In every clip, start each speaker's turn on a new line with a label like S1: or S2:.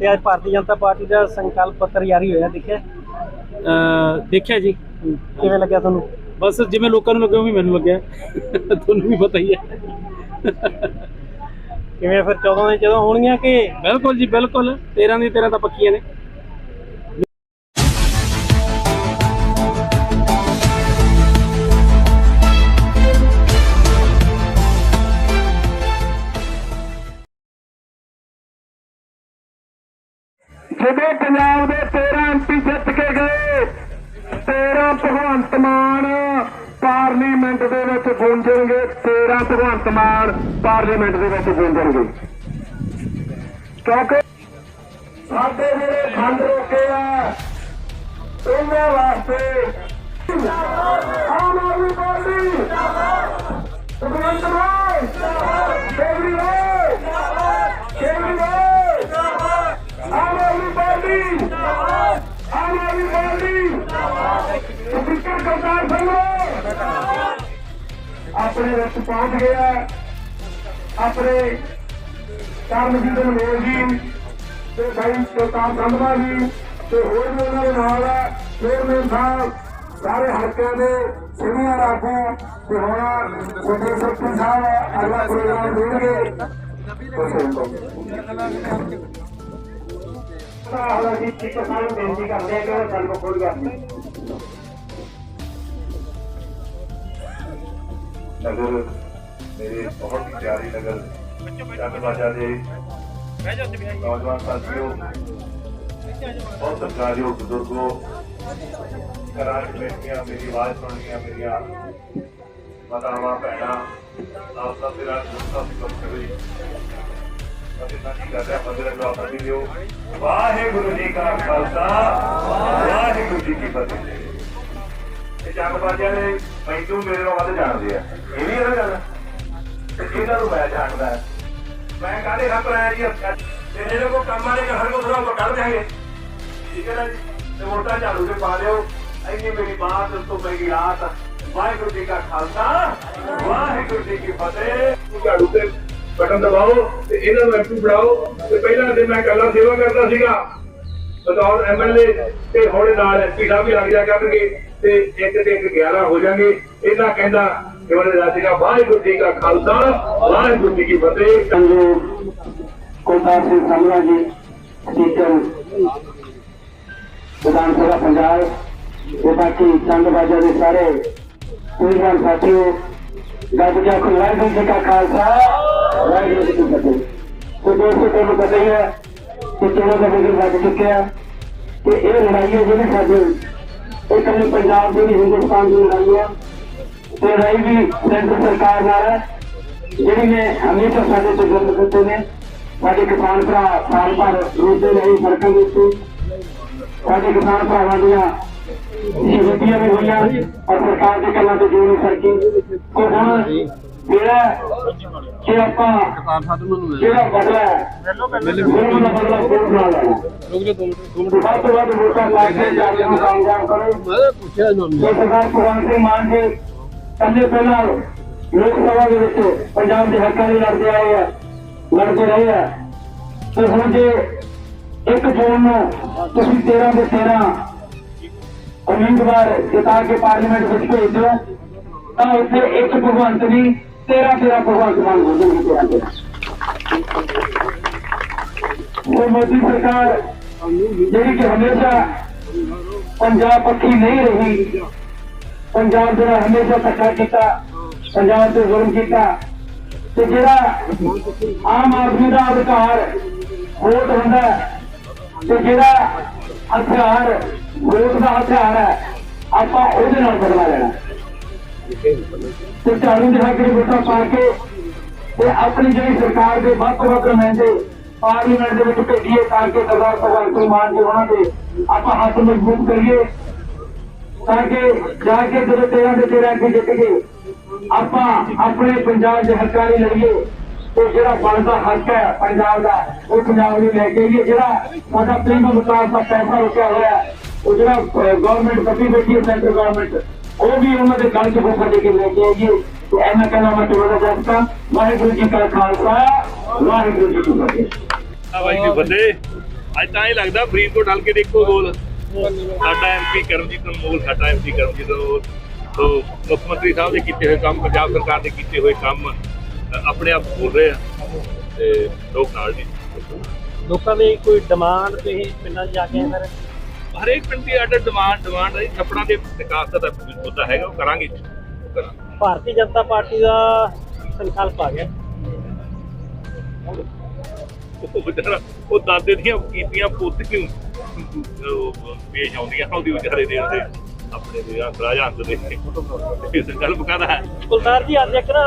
S1: ਤੇ ਅੱਜ ਭਾਰਤੀ ਜਨਤਾ ਪਾਰਟੀ ਦਾ ਸੰਕਲਪ ਪੱਤਰ ਜਾਰੀ ਹੋਇਆ ਦੇਖਿਆ?
S2: ਅਹ ਦੇਖਿਆ ਜੀ।
S1: ਕਿਵੇਂ ਲੱਗਿਆ ਤੁਹਾਨੂੰ?
S2: ਬਸ ਜਿਵੇਂ ਲੋਕਾਂ ਨੂੰ ਲੱਗਿਆ ਉਵੇਂ ਮੈਨੂੰ ਲੱਗਿਆ। ਤੁਹਾਨੂੰ ਵੀ ਪਤਾ ਹੀ ਹੈ।
S1: ਕਿਵੇਂ ਫਿਰ 14 ਦੇ ਜਦੋਂ ਹੋਣਗੀਆਂ ਕਿ?
S2: ਬਿਲਕੁਲ ਜੀ ਬਿਲਕੁਲ। 13 ਦੀ 13 ਤਾਂ ਪੱਕੀਆਂ ਨੇ।
S3: ਜਦੋਂ ਪੰਜਾਬ ਦੇ 13 ਐਮਪੀ ਜਿੱਤ ਕੇ ਗਏ। 13 ਭਗਵੰਤ ਮਾਨ ਪਾਰਲੀਮੈਂਟ ਦੇ ਵਿੱਚ ਗੂੰਜਣਗੇ। 13 ਭਗਵੰਤ ਮਾਨ ਪਾਰਲੀਮੈਂਟ ਦੇ ਵਿੱਚ ਗੂੰਜਣਗੇ। ਕਿਉਂਕਿ ਸਾਡੇ ਜਿਹੜੇ ਫੰਡ ਰੋਕੇ ਆ, ਉਹਨਾਂ ਵਾਸਤੇ ਆਪਣੇ ਵਿੱਚ ਪਹੁੰਚ ਗਿਆ ਆਪਣੇ ਕਰਮਜੀਤ ਅਨਮੋਲ ਜੀ ਤੇ ਭਾਈ ਪ੍ਰਤਾਪ ਸੰਧਵਾ ਜੀ ਤੇ ਹੋਰ ਵੀ ਉਹਨਾਂ ਦੇ ਨਾਲ ਚੇਅਰਮੈਨ ਸਾਹਿਬ ਸਾਰੇ ਹਲਕਿਆਂ ਦੇ ਸੀਨੀਅਰ ਆਗੂ ਤੇ ਹੁਣ ਸੁਖੇ ਸੈਕਟਰੀ ਸਾਹਿਬ ਅਗਲਾ ਪ੍ਰੋਗਰਾਮ ਦੇਣਗੇ। ਤਾਂ ਅਸੀਂ ਟੀਚਰ ਸਾਹਿਬ ਬੇਨਤੀ ਕਰਦੇ ਹਾਂ ਕਿ ਉਹ ਗੱਲ ਨੂੰ ਕਰਨੀ
S4: ਨਗਰ, ਮੇਰੇ ਬਹੁਤ ਹੀ ਪਿਆਰੇ ਨਗਰ ਜਗਬਾਜਾ ਦੇ ਨੌਜਵਾਨ ਸਾਥੀਓ, ਬਹੁਤ ਸਤਿਕਾਰਯੋਗ ਬਜ਼ੁਰਗੋ, ਘਰਾਂ ਬੈਠੀਆਂ, ਮੇਰੀ ਆਵਾਜ਼ ਸੁਣਨੀਆਂ ਮੇਰੀਆਂ ਮਾਤਾਵਾਂ, ਭੈਣਾਂ, ਆਪ ਸਭ ਦੇ ਨਾਲ ਗੁਰਤਾ ਦੀ ਬਖਸ਼ ਅਤੇ ਸਾਡੀ ਕਰ ਰਿਹਾ ਮੰਦਰ ਦਾ ਆਪਣੀ ਦਿਓ ਵਾਹਿਗੁਰੂ ਜੀ ਕਾ ਖਾਲਸਾ, ਵਾਹਿਗੁਰੂ ਜੀ ਕੀ ਫਤਿਹ। ਇਹ ਜਗਬਾਜਿਆਂ ਨੇ ਮੈਨੂੰ ਮੇਰੇ ਨਾਲ ਵੱਧ ਜਾਣਦੇ ਆ। ਇਹ ਵੀ ਇਹਨਾਂ ਗੱਲ ਤੇ ਇਹਨਾਂ ਨੂੰ ਮੈਂ ਜਾਣਦਾ। ਮੈਂ ਕਾਹਦੇ ਹੱਥ ਆਇਆ ਜੀ? ਤੇ ਜਿਹੜੇ ਕੋ ਕੰਮ ਵਾਲੇ ਹਰ ਕੋ ਥੋੜਾ ਕਰ ਦਿਆਂਗੇ। ਠੀਕ ਹੈ ਨਾ ਜੀ? ਤੇ ਵੋਟਾਂ ਝਾੜੂ ਦੇ ਪਾ ਦਿਓ ਐਨੀ ਮੇਰੀ ਬਾਤ ਤੋਂ ਮੇਰੀ ਰਾਤ। ਵਾਹਿਗੁਰੂ ਜੀ ਕਾ ਖਾਲਸਾ। ਵਾਹਿਗੁਰੂ ਜੀ ਕੀ ਫਤਿਹ। ਝਾੜੂ ਤੇ ਬਟਨ ਦਬਾਓ ਤੇ ਇਹਨਾਂ ਨੂੰ ਐਕਟਿਵ ਬਣਾਓ। ਤੇ ਪਹਿਲਾਂ ਤੇ ਮੈਂ ਕੱਲਾ ਸੇਵਾ ਕਰਦਾ ਸੀਗਾ। ਬਤੌਰ ਐਮਐਲਏ ਤੇ ਹੁਣ ਨਾਲ ਐਮਪੀ ਸਾਹਿਬ ਵੀ ਲੱਗ ਜਾ ਕਰਨਗੇ ਤੇ ਇੱਕ ਤੇ ਇੱਕ 11 ਹੋ ਜਾਣਗੇ। ਇਹਨਾਂ ਕਹਿੰਦਾ ਕਿ ਉਹਨੇ ਰਾਜਿਕਾ ਵਾਹਿਗੁਰੂ ਜੀ ਕਾ ਖਾਲਸਾ ਵਾਹਿਗੁਰੂ ਜੀ ਕੀ ਫਤਿਹ
S3: ਸੰਜੋਗ ਕੋਟਾ ਸਿੰਘ ਸੰਗਰਾ ਜੀ ਸਪੀਕਰ ਵਿਧਾਨ ਸਭਾ ਪੰਜਾਬ ਤੇ ਬਾਕੀ ਚੰਦ ਬਾਜਾ ਦੇ ਸਾਰੇ ਪੂਰਨ ਸਾਥੀਓ ਗੱਜ ਜਾ ਕੋ ਵਾਹਿਗੁਰੂ ਜੀ ਕਾ ਖਾਲਸਾ ਵਾਹਿਗੁਰੂ ਜੀ ਕੀ ਫਤਿਹ ਸੋ ਦੋਸਤੋ ਤੁਹਾਨੂੰ ਪਤਾ ਹੀ ਹੈ ਕਿ ਚੋਣਾਂ ਦਾ ਬਿਗਲ ਵੱਜ ਚੁੱਕਿਆ ਤੇ ਇਹ ਲੜਾਈ ਹੈ ਜਿਹੜੀ ਸਾਡੀ ਇਹ ਕੱਲੇ ਪੰਜਾਬ ਦੀ ਨਹੀਂ ਹਿੰਦੁਸਤਾਨ ਦੀ ਲੜਾਈ ਹੈ ਤੇ ਵੀ ਸੈਂਟਰ ਸਰਕਾਰ ਨਾਲ ਹੈ ਜਿਹੜੀ ਨੇ ਹਮੇਸ਼ਾ ਸਾਡੇ ਤੋਂ ਗੁਰਮ ਕੀਤੇ ਨੇ ਸਾਡੇ ਕਿਸਾਨ ਭਰਾ ਸਾਲ ਭਰ ਰੋਦੇ ਰਹੇ ਸੜਕਾਂ ਦੇ ਉੱਤੇ। ਸਾਡੇ ਕਿਸਾਨ ਭਰਾਵਾਂ ਦੀਆਂ ਸ਼ਹੀਦੀਆਂ ਵੀ ਹੋਈਆਂ ਔਰ ਸਰਕਾਰ ਦੇ ਕੰਨਾਂ ਤੇ ਜੋੜੀ ਸਰਕੀ ਕੋ ਹੁਣ ਜਿਹੜਾ ਕਿ ਆਪਾਂ ਜਿਹੜਾ ਬਦਲਾ ਹੈ ਜ਼ੁਲਮ ਦਾ ਬਦਲਾ ਜ਼ੁਲਮ ਨਾਲ ਲੈਣਾ
S2: ਰੁਕ ਜਾ 2 ਮਿੰਟ
S3: ਤੋਂ ਵੱਧ ਵੋਟਾਂ ਪਾ ਕੇ ਜਾਗਰੂਕ ਨੂੰ ਕਾਮਯਾਬ ਕਰੋ।
S2: ਮੈਂ ਪੁੱਛਿਆ
S3: ਜੋ ਸਰਕਾਰ ਭਗਵੰਤ ਸਿੰਘ ਮਾਨ ਜੀ ਕੰਨੇ ਪਹਿਲਾਂ ਲੋਕ ਸਭਾ ਦੇ ਵਿੱਚ ਪੰਜਾਬ ਦੇ ਹੱਕਾਂ ਲਈ ਲੜਦੇ ਆਏ ਆ, ਲੜਦੇ ਰਹੇ ਆ। ਤੇ ਹੁਣ ਜੇ ਇੱਕ ਜੂਨ ਨੂੰ ਤੁਸੀਂ 13 ਦੇ 13 ਉਮੀਦਵਾਰ ਜਿਤਾ ਕੇ ਪਾਰਲੀਮੈਂਟ ਵਿੱਚ ਭੇਜ ਦਿਓ, ਤਾਂ ਉੱਥੇ ਇੱਕ ਭਗਵੰਤ ਵੀ 13 13 ਭਗਵੰਤ ਮਾਨ ਹੋ ਜਾਣਗੇ ਉਹ ਮੋਦੀ ਸਰਕਾਰ ਜਿਹੜੀ ਕਿ ਹਮੇਸ਼ਾ ਪੰਜਾਬ ਪੱਖੀ ਨਹੀਂ ਰਹੀ ਪੰਜਾਬ ਜਿਹੜਾ ਹਮੇਸ਼ਾ ਧੱਕਾ ਕੀਤਾ, ਪੰਜਾਬ ਤੇ ਜ਼ੁਲਮ ਕੀਤਾ। ਤੇ ਜਿਹੜਾ ਆਮ ਆਦਮੀ ਦਾ ਅਧਿਕਾਰ ਵੋਟ ਹੁੰਦਾ ਤੇ ਜਿਹੜਾ ਹਥਿਆਰ, ਵੋਟ ਦਾ ਹਥਿਆਰ ਹੈ, ਆਪਾਂ ਉਹਦੇ ਨਾਲ ਬਦਲਾ ਲੈਣਾ। ਤੇ ਝਾੜੂ ਦੇ ਹੱਕ ਦੀ ਵੋਟਾਂ ਪਾ ਕੇ ਤੇ ਆਪਣੀ ਜਿਹੜੀ ਸਰਕਾਰ ਦੇ ਵੱਖ ਵੱਖ ਨੁਮਾਇੰਦੇ ਪਾਰਲੀਮੈਂਟ ਦੇ ਵਿੱਚ ਭੇਜੀਏ ਤਾਂ ਕਿ ਸਰਦਾਰ ਭਗਵੰਤ ਸਿੰਘ ਮਾਨ ਜੀ ਉਹਨਾਂ ਦੇ ਆਪਾਂ ਹੱਥ ਮਜ਼ਬੂਤ ਕਰੀਏ। ਤਾਂ ਕਿ ਜਾ ਕੇ ਜਦੋਂ 13 ਦੇ 13 ਅੱਗੇ ਜਿੱਤ ਗਏ ਆਪਾਂ ਆਪਣੇ ਪੰਜਾਬ ਦੇ ਹੱਕਾਂ ਲਈ ਲੜੀਏ। ਤੇ ਜਿਹੜਾ ਬਣਦਾ ਹੱਕ ਹੈ ਪੰਜਾਬ ਦਾ, ਉਹ ਪੰਜਾਬ ਨੂੰ ਲੈ ਕੇ ਆਈਏ। ਜਿਹੜਾ ਸਾਡਾ ਪਿੰਡ ਵਿਕਾਸ ਦਾ ਪੈਸਾ ਰੁਕਿਆ ਹੋਇਆ ਉਹ ਜਿਹੜਾ ਗਵਰਨਮੈਂਟ ਕੱਟੀ ਬੈਠੀ ਹੈ ਸੈਂਟਰ ਗਵਰਨਮੈਂਟ ਉਹ ਵੀ ਉਹਨਾਂ ਦੇ ਗਲ 'ਚ ਫੋਕਾ ਦੇ ਕੇ ਲੈ ਕੇ ਆਈਏ। ਤੇ ਐਨਾ ਕਹਿਣਾ ਮੈਂ ਤੁਹਾਡਾ ਜਸਤਾ ਵਾਹਿਗੁਰੂ ਜੀ ਕਾ ਖਾਲਸਾ, ਵਾਹਿਗੁਰੂ ਜੀ ਕੀ ਫਤਿਹ।
S4: ਖਾਲਸਾ ਬਾਈ ਫਤਿਹ। ਅੱਜ ਤਾਂ ਇਹ ਲੱਗਦਾ ਫਰੀਦਕੋਟ ਹਲਕੇ ਦੇ ਇੱਕੋ ਗੋਲ। ਸਾਡਾ ਐਮਪੀ ਕਰਮਜੀਤ ਅਨਮੋਲ ਸਾਡਾ ਐਮਪੀ ਕਰਮਜੀਤ ਅਨਮੋਲ ਤੋਂ ਮੁੱਖ ਮੰਤਰੀ ਸਾਹਿਬ ਦੇ ਕੀਤੇ ਹੋਏ ਕੰਮ ਪੰਜਾਬ ਸਰਕਾਰ ਦੇ ਕੀਤੇ ਹੋਏ ਕੰਮ ਆਪਣੇ ਆਪ ਬੋਲ ਰਹੇ ਆ। ਤੇ ਲੋਕ ਨਾਲ ਨੇ।
S1: ਲੋਕਾਂ ਦੀ ਕੋਈ ਡਿਮਾਂਡ ਤੇ ਪਿੰਡਾਂ ਜਾ ਕੇ ਫਿਰ
S4: ਹਰੇਕ ਪਿੰਡ ਦੀ ਅੱਡ ਡਿਮਾਂਡ ਡਿਮਾਂਡ ਹੈ ਜੀ। ਛੱਪੜਾਂ ਦੇ ਵਿਕਾਸ ਦਾ ਮੁੱਦਾ ਹੈਗਾ ਉਹ ਕਰਾਂਗੇ।
S1: ਭਾਰਤੀ ਜਨਤਾ ਪਾਰਟੀ ਦਾ ਸੰਕਲਪ ਆ ਗਿਆ।
S4: ਉਹ ਦਾਦੇ ਦੀਆਂ ਕੀਤੀਆਂ ਪੁੱਤ ਕਿਉਂ? ਪੇਸ਼ ਆਉਂਦੀਆਂ ਉਹਦੀ ਵਿਚਾਰੇ ਦੇ ਹੁੰਦੇ ਆਪਣੇ ਦੇ ਆ ਰਾਜਾ ਅੰਦ ਦੇ। ਇਸ ਗੱਲ ਬਕਾਦਾ ਹੈ
S1: ਕੁਲਤਾਰ ਜੀ ਅੱਜ ਇੱਕ ਨਾ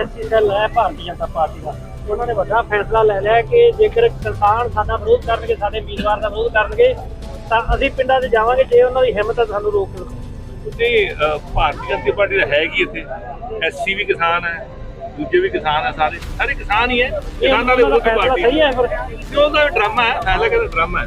S1: ਐਸਸੀ ਸੈੱਲ ਹੈ ਭਾਰਤੀ ਜਨਤਾ ਪਾਰਟੀ ਦਾ। ਉਹਨਾਂ ਨੇ ਵੱਡਾ ਫੈਸਲਾ ਲੈ ਲਿਆ ਕਿ ਜੇਕਰ ਕਿਸਾਨ ਸਾਡਾ ਵਿਰੋਧ ਕਰਨਗੇ ਸਾਡੇ ਉਮੀਦਵਾਰ ਦਾ ਵਿਰੋਧ ਕਰਨਗੇ ਤਾਂ ਅਸੀਂ ਪਿੰਡਾਂ 'ਚ ਜਾਵਾਂਗੇ ਜੇ ਉਹਨਾਂ ਦੀ ਹਿੰਮਤ ਹੈ ਸਾਨੂੰ ਰੋਕ
S4: ਤੇ ਭਾਰਤੀ ਜਨਤਾ ਪਾਰਟੀ ਦਾ ਹੈ ਕੀ ਇੱਥੇ? ਐਸਸੀ ਵੀ ਕਿਸਾਨ ਹੈ ਦੂਜੇ ਵੀ ਕਿਸਾਨ ਹੈ ਸਾਰੇ। ਸਾਰੇ ਕਿਸਾਨ ਹੀ ਹੈ। ਕਿਸਾਨਾਂ ਦੇ ਵਿਰੁੱਧ
S1: ਫੈਸਲਾ
S4: ਪਾਰਟੀ।
S1: ਸਹੀ ਹੈ ਫਿਰ।
S4: ਤੇ ਉਹਦਾ ਡਰਾਮਾ ਹੈ ਫੈਸਲਾ ਕਹਿੰਦਾ ਡਰਾਮਾ ਹੈ।